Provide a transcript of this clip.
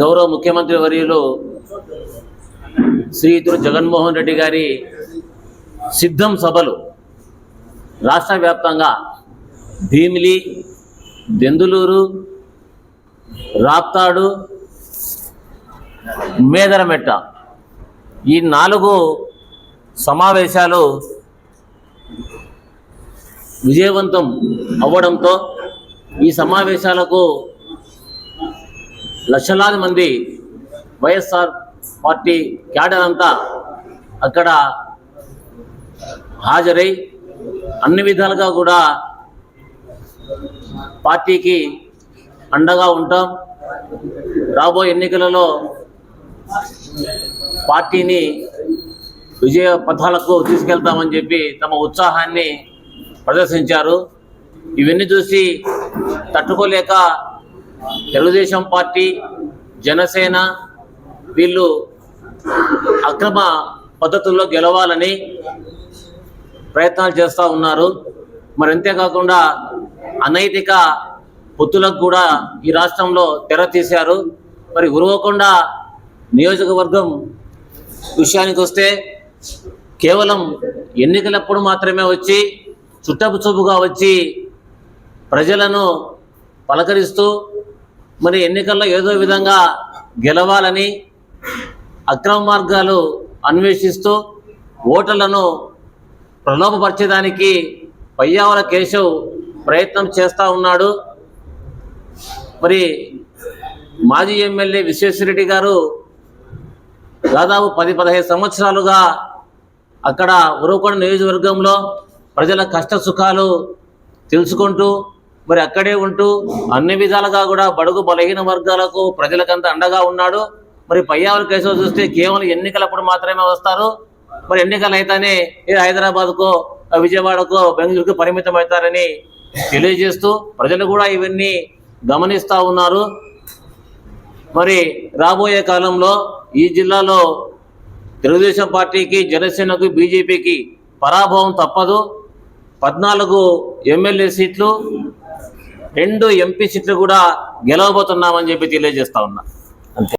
గౌరవ ముఖ్యమంత్రి వర్యులు శ్రీయుతుడు జగన్మోహన్ రెడ్డి గారి సిద్ధం సభలు రాష్ట్ర వ్యాప్తంగా భీమిలి దెందులూరు రాప్తాడు మేదరమెట్ట ఈ నాలుగు సమావేశాలు విజయవంతం అవ్వడంతో ఈ సమావేశాలకు లక్షలాది మంది వైఎస్ఆర్ పార్టీ క్యాడర్ అంతా అక్కడ హాజరై అన్ని విధాలుగా కూడా పార్టీకి అండగా ఉంటాం. రాబోయే ఎన్నికలలో పార్టీని విజయ పథాలకు తీసుకెళ్తామని చెప్పి తమ ఉత్సాహాన్ని ప్రదర్శించారు. ఇవన్నీ చూసి తట్టుకోలేక తెలుగుదేశం పార్టీ జనసేన వీళ్ళు అక్రమ పద్ధతుల్లో గెలవాలని ప్రయత్నాలు చేస్తూ ఉన్నారు. మరి అంతేకాకుండా అనైతిక పొత్తులకు కూడా ఈ రాష్ట్రంలో తెర తీశారు. మరి ఉరవకొండ నియోజకవర్గం విషయానికి వస్తే కేవలం ఎన్నికలప్పుడు మాత్రమే వచ్చి చుట్టపు చూపుగా వచ్చి ప్రజలను పలకరిస్తూ మరి ఎన్నికల్లో ఏదో విధంగా గెలవాలని అక్రమ మార్గాలు అన్వేషిస్తూ ఓటర్లను ప్రలోభపరిచేదానికి పయ్యావల కేశవ్ ప్రయత్నం చేస్తూ ఉన్నాడు. మరి మాజీ ఎమ్మెల్యే విశ్వేశ్వరరెడ్డి గారు దాదాపు పది పదహైదు సంవత్సరాలుగా అక్కడ ఉరవకొండ నియోజకవర్గంలో ప్రజల కష్ట సుఖాలు తెలుసుకుంటూ మరి అక్కడే ఉంటూ అన్ని విధాలుగా కూడా బడుగు బలహీన వర్గాలకు ప్రజలకంతా అండగా ఉన్నాడు. మరి పయ్యావల కేసులు చూస్తే కేవలం ఎన్నికలప్పుడు మాత్రమే వస్తారు. మరి ఎన్నికలు అయితేనే హైదరాబాద్కో విజయవాడకో బెంగళూరుకు పరిమితం అవుతారని తెలియజేస్తూ ప్రజలు కూడా ఇవన్నీ గమనిస్తూ ఉన్నారు. మరి రాబోయే కాలంలో ఈ జిల్లాలో తెలుగుదేశం పార్టీకి జనసేనకు బీజేపీకి పరాభవం తప్పదు. పద్నాలుగు ఎమ్మెల్యే సీట్లు రెండు ఎంపీ సీట్లు కూడా గెలవబోతున్నామని చెప్పి తెలియజేస్తా ఉన్నా. అంతే.